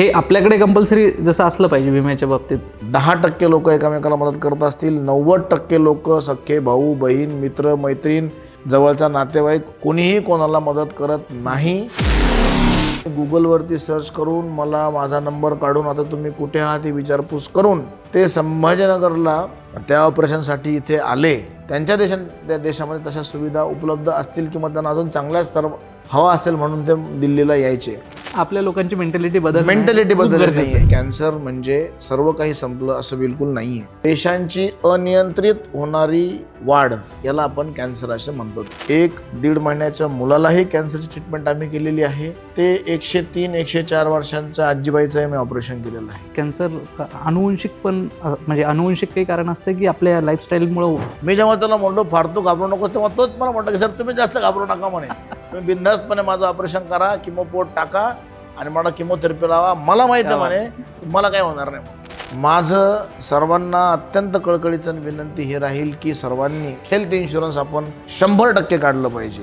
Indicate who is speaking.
Speaker 1: हे आपल्याकडे कंपल्सरी जसं असलं पाहिजे विम्याच्या बाबतीत.
Speaker 2: दहा टक्के लोक एकमेकाला मदत करत असतील नव्वद टक्के लोक सख्खे भाऊ बहीण मित्र मैत्रीण जवळचा नातेवाईक कोणीही कोणाला मदत करत नाही. गुगलवरती सर्च करून मला माझा नंबर काढून आता तुम्ही कुठे आहात ही विचारपूस करून ते संभाजीनगरला त्या ऑपरेशनसाठी इथे आले. त्यांच्या देशात त्या देशामध्ये तशा सुविधा उपलब्ध असतील किंवा त्यांना अजून चांगल्या स्तर हवा असेल म्हणून ते दिल्लीला यायचे.
Speaker 1: आपल्या लोकांची मेंटॅलिटी बदल
Speaker 2: मेंटॅलिटी बदल नाहीये. कॅन्सर म्हणजे सर्व काही संपलं असं बिलकुल नाहीये. पेशांची अनियंत्रित होणारी वाढ याला आपण कॅन्सर असे म्हणतो. एक दीड महिन्याच्या मुलालाही कॅन्सरची ट्रीटमेंट आम्ही केलेली आहे. ते एकशे तीन एकशे चार वर्षांच्या आजीबाईचं मी ऑपरेशन केलेलं आहे.
Speaker 1: कॅन्सर अनुवंशिक पण म्हणजे अनुवंशिक काही कारण असतं की आपल्या लाईफस्टाईलमुळं
Speaker 2: मी जेव्हा त्याला म्हणलो फारतू घाबरू नको तेव्हा तोच मला म्हणतो की सर तुम्ही जास्त घाबरू नका म्हणे. तुम्ही बिंदास्तपणे माझं ऑपरेशन करा किमो पोट टाका आणि मला किमोथेरपी लावा. मला माहिती आहे म्हणे मला काय होणार नाही माझं सर्वांना अत्यंत कळकळीचं विनंती ही राहील की सर्वांनी हेल्थ इन्शुरन्स आपण शंभर टक्के काढलं पाहिजे.